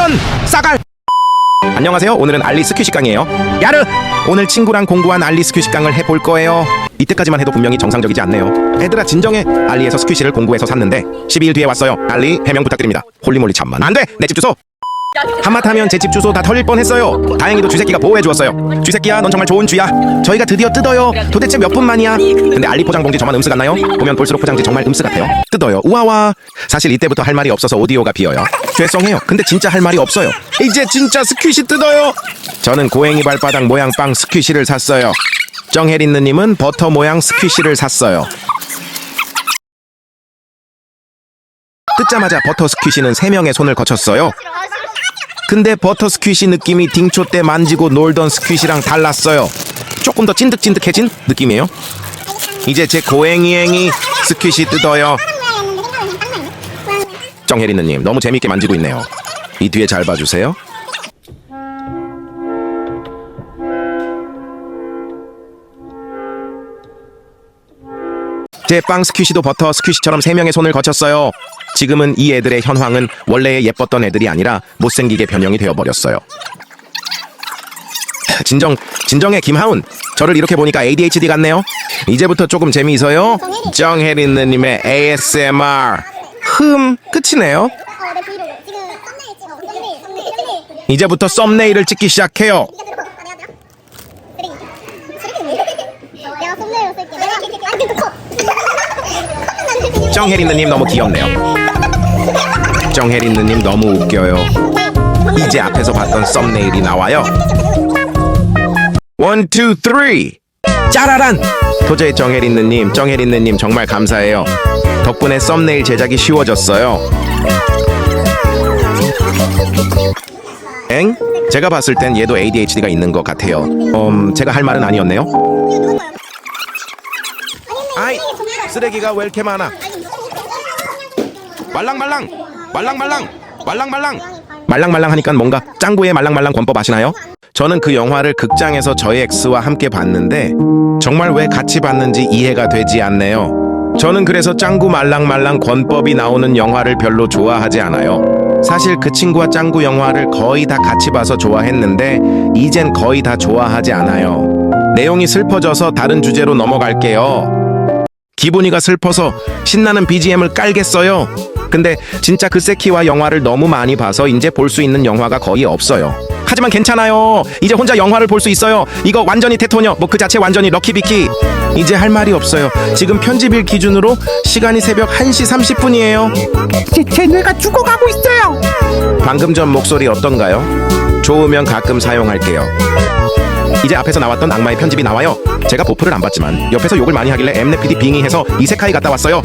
이런 싸갈. 안녕하세요. 오늘은 알리스 큐식 강이에요. 야르. 오늘 친구랑 공부한 알리스 큐식 강을 해볼 거예요. 이때까지만 해도 분명히 정상적이지 않네요. 애들아 진정해. 알리에서 스퀴시를 공부해서 샀는데 12일 뒤에 왔어요. 알리 해명 부탁드립니다. 홀리몰리 참만. 안 돼! 내 집 주소 하마터면 제 집 주소 다 털릴 뻔했어요. 다행히도 쥐새끼가 보호해 주었어요. 쥐새끼야 넌 정말 좋은 쥐야. 저희가 드디어 뜯어요. 도대체 몇 분 만이야? 근데 알리 포장 봉지 저만 음스 같나요? 보면 볼수록 포장지 정말 음스 같아요. 뜯어요. 우와와. 사실 이때부터 할 말이 없어서 오디오가 비어요. 죄송해요. 근데 진짜 할 말이 없어요. 이제 진짜 스퀴시 뜯어요. 저는 고양이 발바닥 모양 빵 스퀴시를 샀어요. 정혜린느님은 버터 모양 스퀴시를 샀어요. 뜯자마자 버터 스퀴시는 3명의 손을 거쳤어요 근데 버터 스퀴시 느낌이 딩초 때 만지고 놀던 스퀴시랑 달랐어요. 조금 더 찐득찐득해진 느낌이에요. 이제 제 고행이행이 스퀴시 뜯어요. 정혜리느님 너무 재밌게 만지고 있네요. 이 뒤에 잘 봐주세요. 제 빵 스퀴시도 버터 스퀴시처럼 세 명의 손을 거쳤어요. 지금은 이 애들의 현황은 원래의 예뻤던 애들이 아니라 못생기게 변형이 되어버렸어요. 진정, 진정해 김하운. 저를 이렇게 보니까 ADHD 같네요. 이제부터 조금 재미있어요. 정혜린느님의 ASMR. 흠, 끝이네요. 이제부터 썸네일을 찍기 시작해요. 정혜린느님 너무 귀엽네요. 정혜린느님 너무 웃겨요. 이제 앞에서 봤던 썸네일이 나와요. 원, 투, 쓰리. 짜라란! 도저히 정혜린느님, 정혜린느님 정말 감사해요. 덕분에 썸네일 제작이 쉬워졌어요. 엥? 제가 봤을 땐 얘도 ADHD가 있는 것 같아요. 음, 제가 할 말은 아니었네요. 아이, 쓰레기가 왜 이렇게 많아? 말랑말랑 말랑말랑 말랑말랑 말랑말랑 하니까 뭔가 짱구의 말랑말랑 권법 아시나요? 저는 그 영화를 극장에서 저희 엑스와 함께 봤는데 정말 왜 같이 봤는지 이해가 되지 않네요. 저는 그래서 짱구 말랑말랑 권법이 나오는 영화를 별로 좋아하지 않아요. 사실 그 친구와 짱구 영화를 거의 다 같이 봐서 좋아했는데 이젠 거의 다 좋아하지 않아요. 내용이 슬퍼져서 다른 주제로 넘어갈게요. 기분이가 슬퍼서 신나는 BGM을 깔겠어요. 근데 진짜 그 세키와 영화를 너무 많이 봐서 이제 볼 수 있는 영화가 거의 없어요. 하지만 괜찮아요. 이제 혼자 영화를 볼 수 있어요. 이거 완전히 테토녀, 뭐 그 자체 완전히 럭키비키. 이제 할 말이 없어요. 지금 편집일 기준으로 시간이 새벽 1시 30분이에요. 제, 제 뇌가 죽어가고 있어요. 방금 전 목소리 어떤가요? 좋으면 가끔 사용할게요. 이제 앞에서 나왔던 악마의 편집이 나와요. 제가 보프를 안 봤지만 옆에서 욕을 많이 하길래 엠넷PD 빙의해서 이세카이 갔다 왔어요.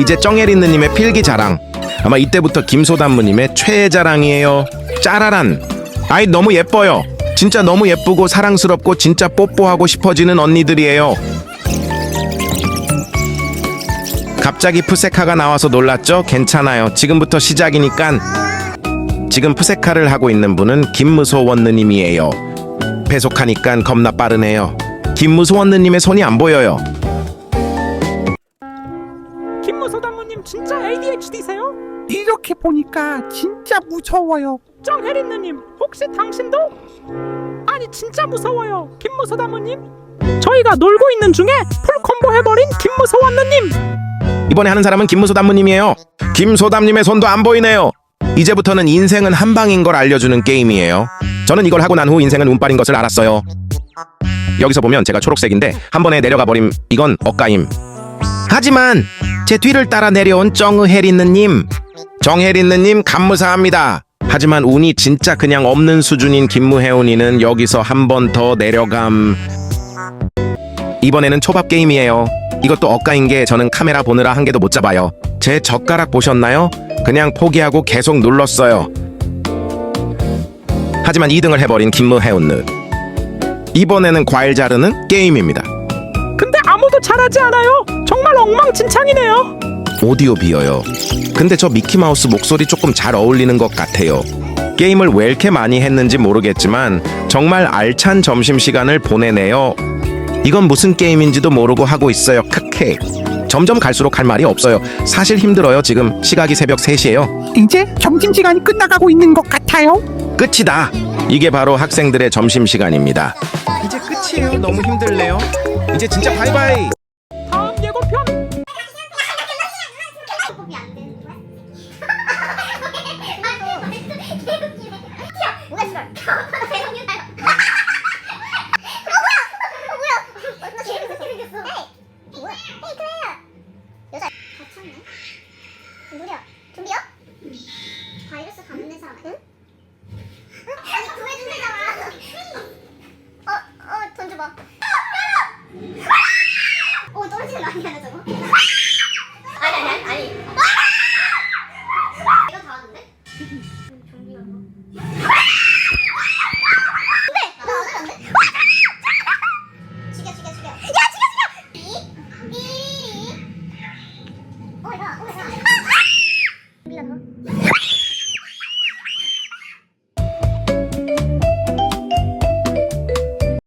이제 정혜린느님의 필기 자랑. 아마 이때부터 김소담무님의 최애 자랑이에요. 짜라란. 아이 너무 예뻐요. 진짜 너무 예쁘고 사랑스럽고 진짜 뽀뽀하고 싶어지는 언니들이에요. 갑자기 푸세카가 나와서 놀랐죠? 괜찮아요. 지금부터 시작이니깐 지금 푸세카를 하고 있는 분은 김무소 원느님이에요. 배속하니깐 겁나 빠르네요. 김무소 원느님의 손이 안 보여요. 김무소 단무님 진짜 ADHD세요? 이렇게 보니까 진짜 무서워요. 정혜린느님 혹시 당신도? 아니 진짜 무서워요. 김무소 단무님. 저희가 놀고 있는 중에 풀 콤보 해버린 김무소 원느님. 이번에 하는 사람은 김무소 담무님이에요. 김소담님의 손도 안 보이네요. 이제부터는 인생은 한 방인 걸 알려주는 게임이에요. 저는 이걸 하고 난 후 인생은 운빨인 것을 알았어요. 여기서 보면 제가 초록색인데 한 번에 내려가 버림 이건 억가임. 하지만 제 뒤를 따라 내려온 정혜린느님, 정혜린느님 감무사합니다. 하지만 운이 진짜 그냥 없는 수준인 김무혜운이는 여기서 한 번 더 내려감. 이번에는 초밥 게임이에요. 이것도 억가인 게 저는 카메라 보느라 한 개도 못 잡아요. 제 젓가락 보셨나요? 그냥 포기하고 계속 눌렀어요. 하지만 2등을 해버린 김무혜운느. 이번에는 과일 자르는 게임입니다. 근데 아무도 잘하지 않아요. 정말 엉망진창이네요. 오디오 비어요. 근데 저 미키마우스 목소리 조금 잘 어울리는 것 같아요. 게임을 왜 이렇게 많이 했는지 모르겠지만 정말 알찬 점심시간을 보내네요. 이건 무슨 게임인지도 모르고 하고 있어요. 크케. 점점 갈수록 할 말이 없어요. 사실 힘들어요. 지금 시각이 새벽 3시예요. 이제 점심시간이 끝나가고 있는 것 같아요. 끝이다. 이게 바로 학생들의 점심 시간입니다. 이제 끝이에요. 너무 힘들네요. 이제 진짜 바이바이.